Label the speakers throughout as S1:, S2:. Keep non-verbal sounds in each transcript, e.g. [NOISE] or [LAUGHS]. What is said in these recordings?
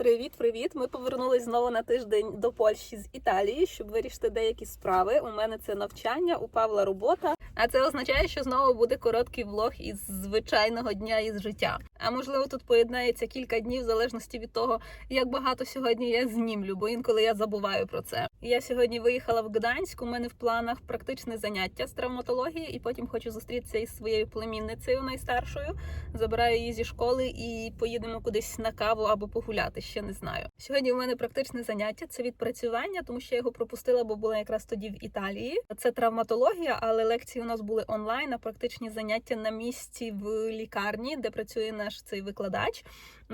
S1: Привіт, привіт! Ми повернулись знову на тиждень до Польщі з Італії, щоб вирішити деякі справи. У мене це навчання, у Павла робота. А це означає, що знову буде короткий влог із звичайного дня із життя. А можливо, тут поєднається кілька днів в залежності від того, як багато сьогодні я знімлю, бо інколи я забуваю про це. Я сьогодні виїхала в Гданськ. У мене в планах практичне заняття з травматології, і потім хочу зустрітися із своєю племінницею найстаршою. Забираю її зі школи і поїдемо кудись на каву або погуляти. Ще не знаю. Сьогодні у мене практичне заняття. Це відпрацювання, тому що я його пропустила, бо була якраз тоді в Італії. Це травматологія, але лекції у нас були онлайн, а практичні заняття на місці в лікарні, де працює наш цей викладач.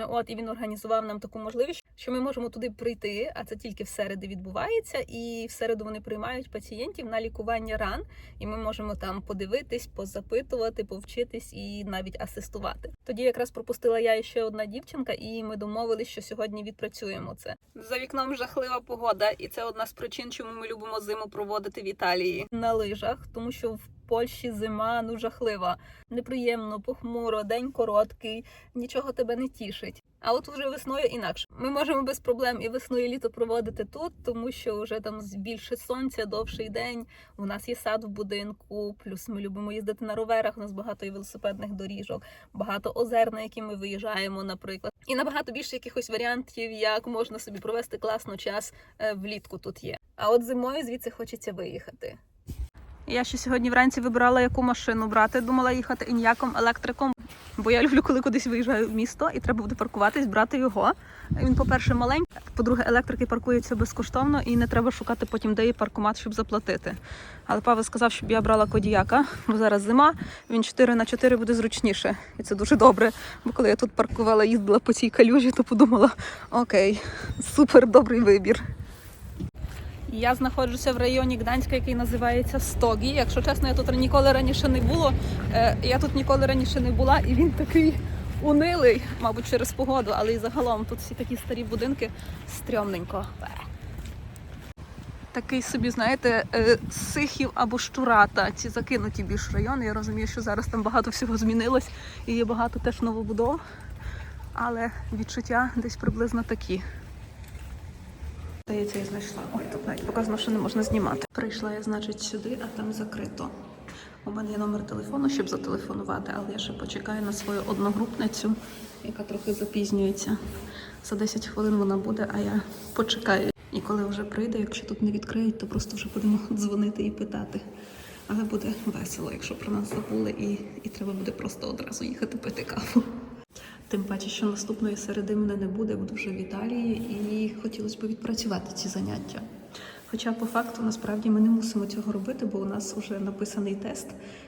S1: От і він організував нам таку можливість, що ми можемо туди прийти, а це тільки в середи відбувається. І в середу вони приймають пацієнтів на лікування ран, і ми можемо там подивитись, позапитувати, повчитись і навіть асистувати. Тоді якраз пропустила я і ще одна дівчинка, і ми домовились, що сьогодні відпрацюємо це. За вікном жахлива погода, і це одна з причин, чому ми любимо зиму проводити в Італії на лижах, тому що в Польщі зима ну жахлива, неприємно, похмуро, день короткий, нічого тебе не тішить. А от уже весною інакше. Ми можемо без проблем і весною і літо проводити тут, тому що вже там більше сонця, довший день. У нас є сад в будинку, плюс ми любимо їздити на роверах. У нас багато і велосипедних доріжок, багато озер, на які ми виїжджаємо, наприклад. І набагато більше якихось варіантів, як можна собі провести класно час е, влітку тут є. А от зимою звідси хочеться виїхати. Я ще сьогодні вранці вибирала, яку машину брати. Думала їхати ін'яком електриком, бо я люблю, коли кудись виїжджаю в місто і треба буде паркуватись, брати його. Він, по-перше, маленький. По-друге, електрики паркуються безкоштовно і не треба шукати потім, де є паркомат, щоб заплатити. Але Павел сказав, щоб я брала кодіяка, бо зараз зима, він 4 на 4 буде зручніше. І це дуже добре. Бо коли я тут паркувала, їздила по цій калюжі, то подумала: окей, супер добрий вибір. Я знаходжуся в районі Гданська, який називається Стогі. Якщо чесно, я тут ніколи раніше не було. Е, Я тут ніколи раніше не була, і він такий унилий, мабуть, через погоду, але і загалом тут всі такі старі будинки стрьомненько. Такий собі, знаєте, е, сихів або щурата, ці закинуті більш райони. Я розумію, що зараз там багато всього змінилось і є багато теж новобудов, але відчуття десь приблизно такі. Здається, я знайшла. Ой, тут навіть показано, що не можна знімати. Прийшла я, значить, сюди, а там закрито. У мене є номер телефону, щоб зателефонувати, але я ще почекаю на свою одногрупницю, яка трохи запізнюється. За 10 хвилин вона буде, а я почекаю. І коли вже прийде, якщо тут не відкриють, то просто вже будемо [LAUGHS] дзвонити і питати. Але буде весело, якщо про нас забули, і, і треба буде просто одразу їхати пити каву. Тим паче, що наступної середи мене не буде, буду вже в Італії, і хотілося б відпрацювати ці заняття. Хоча по факту насправді ми не мусимо цього робити, бо у нас вже написаний тест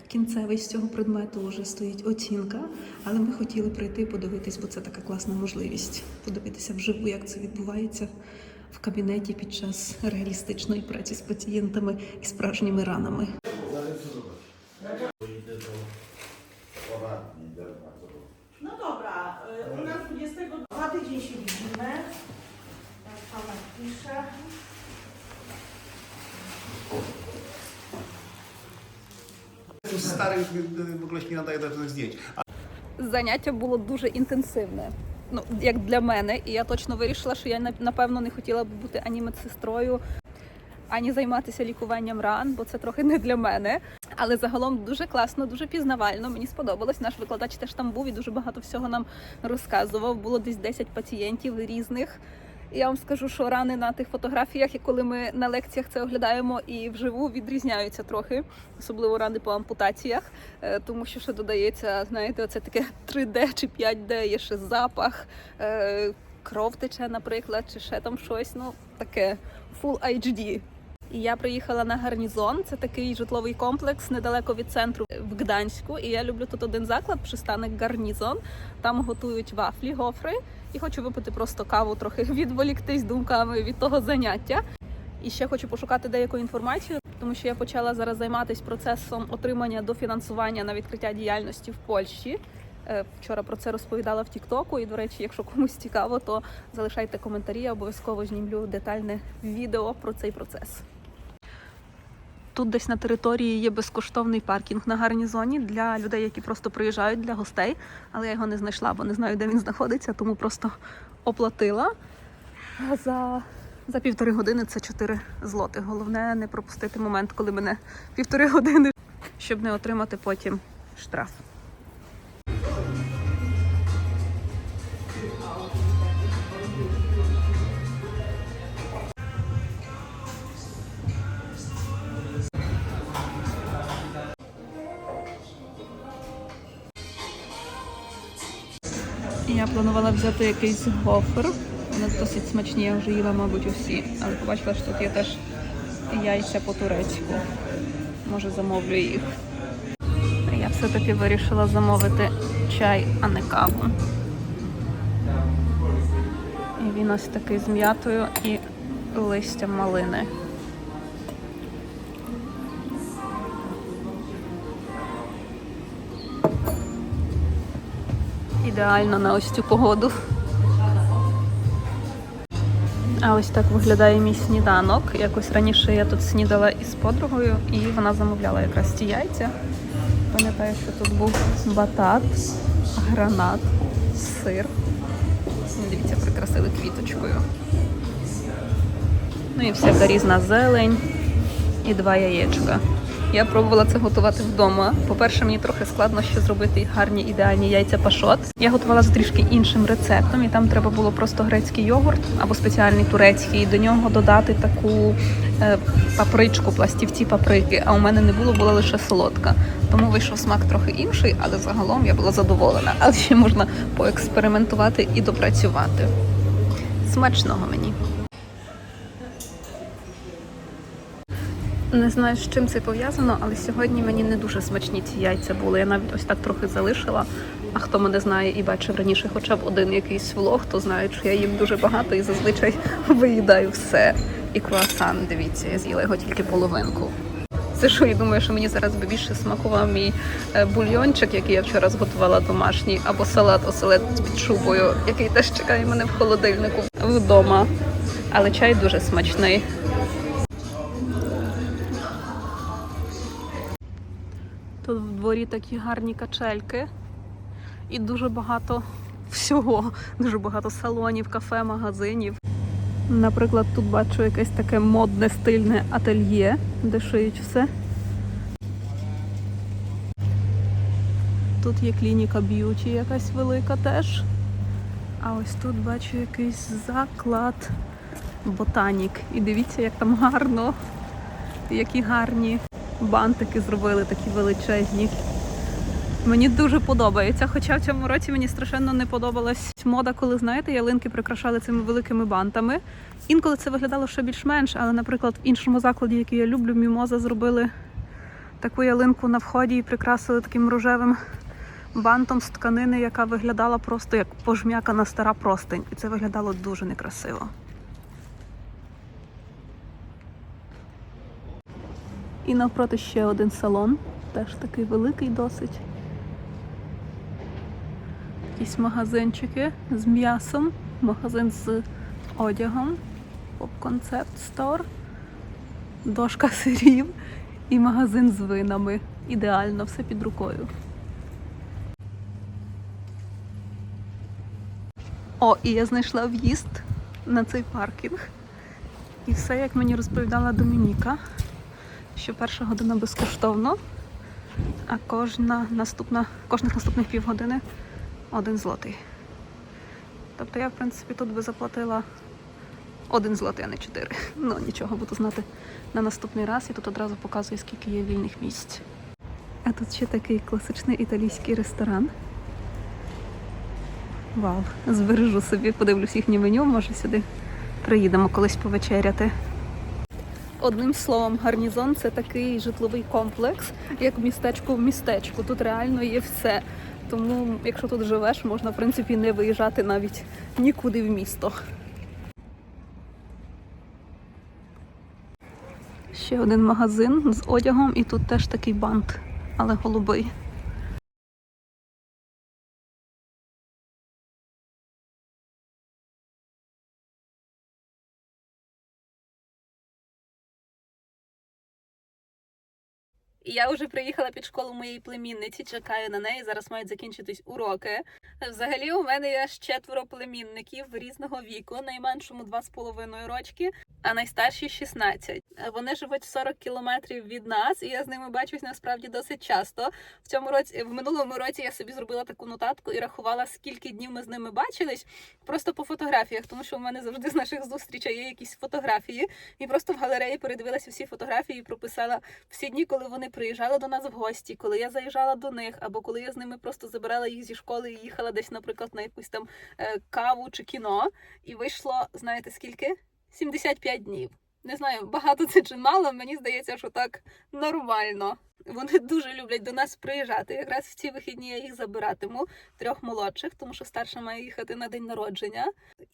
S1: кінцевий з цього предмету, вже стоїть оцінка. Але ми хотіли прийти подивитись, бо це така класна можливість подивитися вживу, як це відбувається в кабінеті під час реалістичної праці з пацієнтами і справжніми ранами.
S2: Nadaje do tych zdjęć.
S1: заняття було дуже інтенсивне. Ну, як для мене, і я точно вирішила, що я напевно не хотіла б бути ані медсестрою, ані займатися лікуванням ран, бо це трохи не для мене. Але загалом дуже класно, дуже пізнавально. Мені сподобалось. Наш викладач теж там був і дуже багато всього нам розказував. Було десь 10 пацієнтів різних. Я вам скажу, що рани на тих фотографіях, і коли ми на лекціях це оглядаємо і вживу відрізняються трохи, особливо рани по ампутаціях, е, тому що ще додається, знаєте, оце таке 3D чи 5D, є ще запах, е, кров тече, наприклад, чи ще там щось. Ну таке Full HD. І я приїхала на гарнізон. Це такий житловий комплекс недалеко від центру в Гданську. І я люблю тут один заклад, пристанок гарнізон. Там готують вафлі, гофри. І хочу випити просто каву, трохи [LAUGHS] відволіктись думками від того заняття. І ще хочу пошукати деяку інформацію, тому що я почала зараз займатися процесом отримання дофінансування на відкриття діяльності в Польщі. Е, Вчора про це розповідала в Тіктоку. І, до речі, якщо комусь цікаво, то залишайте коментарі, я обов'язково знімлю детальне відео про цей процес. Тут десь на території є безкоштовний паркінг на гарнізоні для людей, які просто приїжджають для гостей, але я його не знайшла, бо не знаю, де він знаходиться, тому просто оплатила. За, за півтори години це 4 злоти. Головне не пропустити момент, коли мене півтори години, щоб не отримати потім штраф. Я планувала взяти якийсь гофер. Вони досить смачні, я вже їла, мабуть, усі. Але побачила, що тут є теж яйця по-турецьку. Може, замовлю їх. Я все-таки вирішила замовити чай, а не каву. І він ось такий з м'ятою і листям малини. Ідеально на ось цю погоду. А ось так виглядає мій сніданок. Якось раніше я тут снідала із подругою, і вона замовляла якраз ті яйця. Пам'ятаю, що тут був батат, гранат, сир. Дивіться, прикрасили квіточкою. Ну і всяка різна зелень і два яєчка. Я пробувала це готувати вдома. По-перше, мені трохи складно ще зробити гарні ідеальні яйця пашот. Я готувала за трішки іншим рецептом, і там треба було просто грецький йогурт або спеціальний турецький. І до нього додати таку е, папричку, пластівці паприки. А у мене не було, була лише солодка. Тому вийшов смак трохи інший, але загалом я була задоволена. Але ще можна поекспериментувати і допрацювати. Смачного мені. Не знаю, з чим це пов'язано, але сьогодні мені не дуже смачні ці яйця були. Я навіть ось так трохи залишила. А хто мене знає і бачив раніше хоча б один якийсь влог, то знає, що я їм дуже багато і зазвичай [LAUGHS] виїдаю все. І круасан, дивіться, я з'їла його тільки половинку. Це що, я думаю, що мені зараз би більше смакував мій е, бульйончик, який я вчора зготувала домашній, або салат оселед з під шубою, який теж чекає мене в холодильнику вдома. Але чай дуже смачний. Тут в дворі такі гарні качельки і дуже багато всього, дуже багато салонів, кафе, магазинів. Наприклад, тут бачу якесь таке модне стильне ательє, де шиють все. Тут є клініка б'юті якась велика теж. А ось тут бачу якийсь заклад ботанік. І дивіться, як там гарно, які гарні бантики зробили такі величезні. Мені дуже подобається. Хоча в цьому році мені страшенно не подобалась мода, коли знаєте, ялинки прикрашали цими великими бантами. Інколи це виглядало ще більш-менш, але, наприклад, в іншому закладі, який я люблю, мімоза зробили таку ялинку на вході і прикрасили таким рожевим бантом з тканини, яка виглядала просто як пожмякана стара простень. І це виглядало дуже некрасиво. І навпроти ще один салон, теж такий великий досить. Якісь магазинчики з м'ясом, магазин з одягом, поп-концепт стор, дошка [LAUGHS] сирів і магазин з винами. Ідеально, все під рукою. О, і я знайшла в'їзд на цей паркінг. І все, як мені розповідала Домініка що перша година безкоштовно, а кожна наступна, кожних наступних півгодини один злотий. Тобто я, в принципі, тут би заплатила один злотий, а не чотири. Ну нічого, буду знати на наступний раз і тут одразу показую, скільки є вільних місць. А тут ще такий класичний італійський ресторан. Вау, збережу собі, подивлюсь їхнє меню, може сюди приїдемо колись повечеряти. Одним словом, гарнізон це такий житловий комплекс, як містечко в містечку. Тут реально є все. Тому, якщо тут живеш, можна в принципі не виїжджати навіть нікуди в місто. Ще один магазин з одягом, і тут теж такий бант, але голубий. І я вже приїхала під школу моєї племінниці, чекаю на неї. Зараз мають закінчитись уроки. Взагалі, у мене є ще четверо племінників різного віку, найменшому два з половиною рочки, а найстарші 16. Вони живуть 40 кілометрів від нас, і я з ними бачусь насправді досить часто. В цьому році, в минулому році, я собі зробила таку нотатку і рахувала, скільки днів ми з ними бачились, просто по фотографіях, тому що у мене завжди з наших зустрічей є якісь фотографії. І просто в галереї передивилася всі фотографії і прописала всі дні, коли вони приїжджали до нас в гості, коли я заїжджала до них, або коли я з ними просто забирала їх зі школи і їхала десь, наприклад, на якусь там е, каву чи кіно. І вийшло, знаєте скільки? 75 днів. Не знаю, багато це чи мало. Мені здається, що так нормально. Вони дуже люблять до нас приїжджати. Якраз в ці вихідні я їх забиратиму, трьох молодших, тому що старша має їхати на день народження.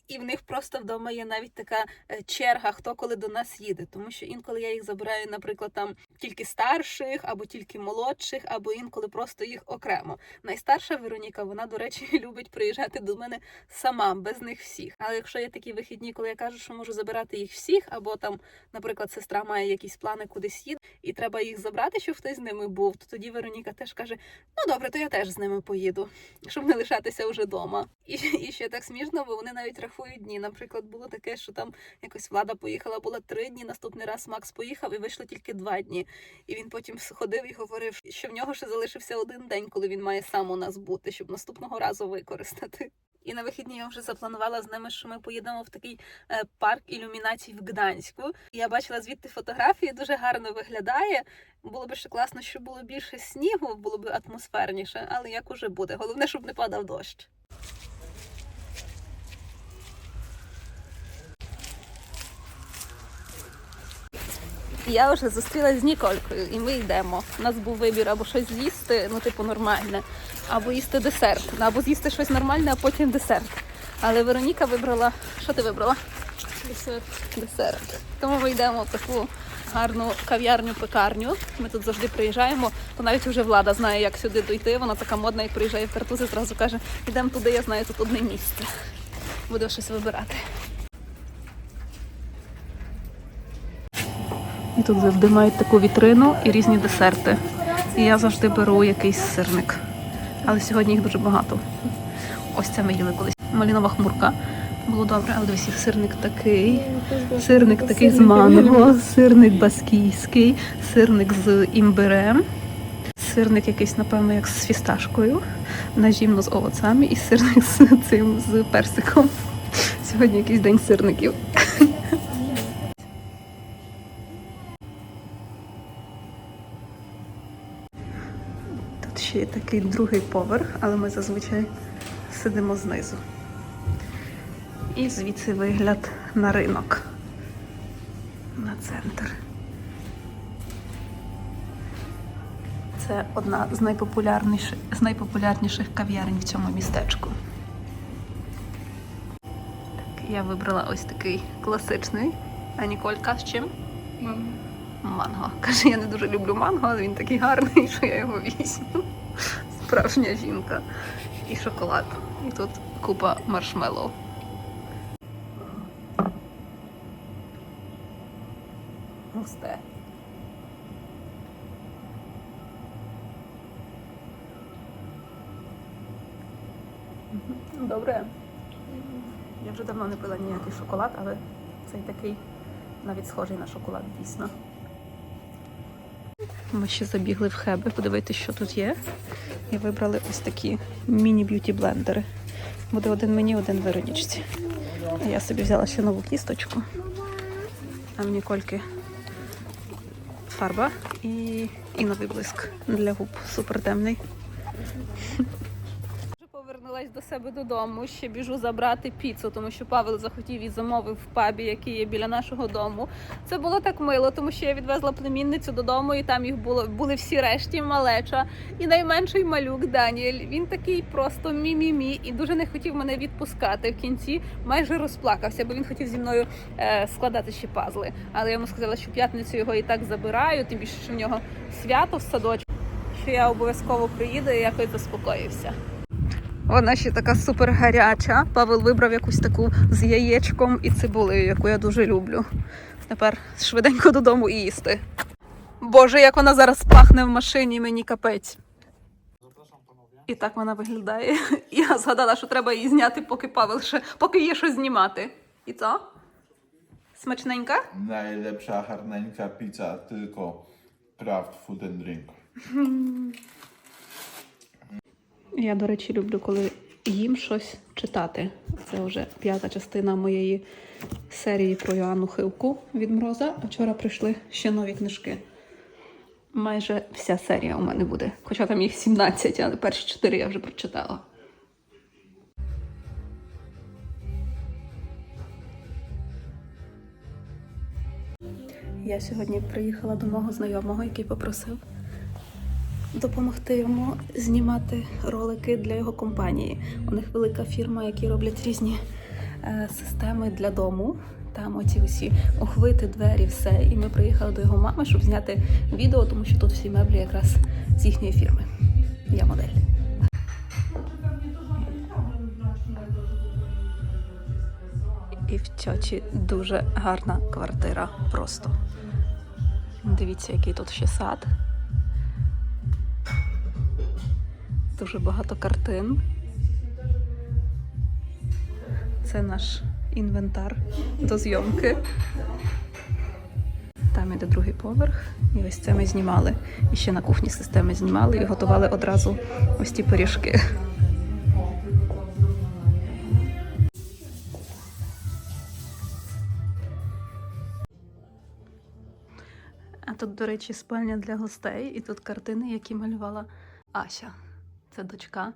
S1: І в них просто вдома є навіть така е, черга, хто коли до нас їде. Тому що інколи я їх забираю, наприклад, там тільки старших, або тільки молодших, або інколи просто їх окремо. Найстарша Вероніка, вона, до речі, [LAUGHS] любить приїжджати до мене сама, без них всіх. Але якщо є такі вихідні, коли я кажу, що можу забирати їх всіх, або там, наприклад, сестра має якісь плани кудись їде, і треба їх забрати, щоб хтось з ними був, то тоді Вероніка теж каже: ну добре, то я теж з ними поїду, щоб не лишатися вже вдома. І, і ще так смішно, бо вони навіть рахують дні. Наприклад, було таке, що там якось влада поїхала, було три дні. Наступний раз Макс поїхав і вийшло тільки два дні. І він потім ходив і говорив, що в нього ще залишився один день, коли він має сам у нас бути, щоб наступного разу використати. І на вихідні я вже запланувала з ними, що ми поїдемо в такий е, парк ілюмінацій в Гданську. Я бачила звідти фотографії, дуже гарно виглядає. Було б ще класно, щоб було більше снігу, було б атмосферніше, але як уже буде. Головне, щоб не падав дощ. Я вже зустрілася з Ніколькою, і ми йдемо. У нас був вибір або щось з'їсти, ну типу нормальне, або їсти десерт, або з'їсти щось нормальне, а потім десерт. Але Вероніка вибрала. Що ти вибрала? Десерт. Десерт. Тому ми йдемо в таку гарну кав'ярню-пекарню. Ми тут завжди приїжджаємо, то навіть вже влада знає, як сюди дойти. Вона така модна і приїжджає в картузи, зразу каже, йдемо туди, я знаю, тут одне місце. Буду щось вибирати. І тут завжди мають таку вітрину і різні десерти. І я завжди беру якийсь сирник. Але сьогодні їх дуже багато. Ось це ми їли колись. Малінова хмурка. Було добре, але дивись, сирник такий. Сирник такий з манго, сирник баскійський, сирник з імбирем, сирник якийсь, напевно, як з фісташкою, нажімно з овоцями і сирник з цим з персиком. Сьогодні якийсь день сирників. Тут ще є такий другий поверх, але ми зазвичай сидимо знизу. І звідси вигляд на ринок, на центр. Це одна з найпопулярніших, з найпопулярніших кав'ярень в цьому містечку. Так, я вибрала ось такий класичний. А Ніколька з чим? Манго. Каже, я не дуже люблю манго, але він такий гарний, що я його візьму. Справжня жінка. І шоколад. І тут купа маршмеллоу. Густе. Добре. Я вже давно не пила ніякий шоколад, але цей такий навіть схожий на шоколад, дійсно. Ми ще забігли в хеби, подивитися, що тут є. І вибрали ось такі міні-б'юті-блендери. Буде один мені, один виродічці. А я собі взяла ще нову кісточку. В Нікольки фарба і, і новий блиск для губ. Супер темний. Повернулась до себе додому. Ще біжу забрати піцу, тому що Павел захотів і замовив в пабі, який є біля нашого дому. Це було так мило, тому що я відвезла племінницю додому, і там їх було були всі решті малеча. І найменший малюк Даніель. Він такий просто мі-мі-мі і дуже не хотів мене відпускати. В кінці майже розплакався, бо він хотів зі мною е, складати ще пазли. Але я йому сказала, що п'ятницю його і так забираю, тим більше, що в нього свято в садочку. Що я обов'язково приїду і якось заспокоївся. Вона ще така супер гаряча. Павел вибрав якусь таку з яєчком і цибулею, яку я дуже люблю. Тепер швиденько додому і їсти. Боже, як вона зараз пахне в машині, мені капець. І так вона виглядає. [LAUGHS] Я згадала, що треба її зняти, поки Павел ще, поки є що знімати. І co? Смачненька?
S3: Najlepsza harneńka pizza, tylko Kraft Food and Drink. [LAUGHS]
S1: Я, до речі, люблю, коли їм щось читати. Це вже п'ята частина моєї серії про Йоанну Хилку від Мроза. А вчора прийшли ще нові книжки. Майже вся серія у мене буде. Хоча там їх 17, але перші чотири я вже прочитала. Я сьогодні приїхала до мого знайомого, який попросив допомогти йому знімати ролики для його компанії. У них велика фірма, які роблять різні е, системи для дому. Там оці усі охвити, двері, все. І ми приїхали до його мами, щоб зняти відео, тому що тут всі меблі якраз з їхньої фірми. Я модель. І в тьоті дуже гарна квартира просто. Дивіться, який тут ще сад. Дуже багато картин. Це наш інвентар до зйомки. Там іде другий поверх. І ось це ми знімали. І ще на кухні системи знімали і готували одразу ось ті пиріжки. А тут, до речі, спальня для гостей, і тут картини, які малювала Ася. Це дочка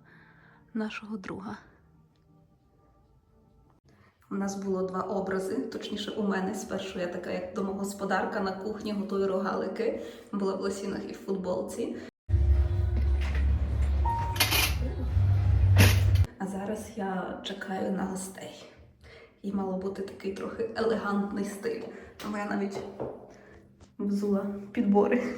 S1: нашого друга. У нас було два образи, точніше, у мене спершу я така, як домогосподарка на кухні, готую рогалики. Була в лосінах і в футболці. А зараз я чекаю на гостей. І мало бути такий трохи елегантний стиль. Тому я навіть взула підбори.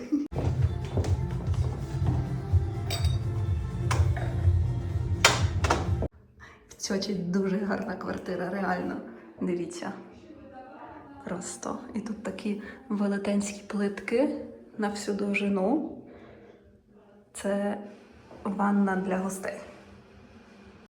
S1: Цьоті дуже гарна квартира, реально. Дивіться. Просто. І тут такі велетенські плитки на всю довжину. Це ванна для гостей.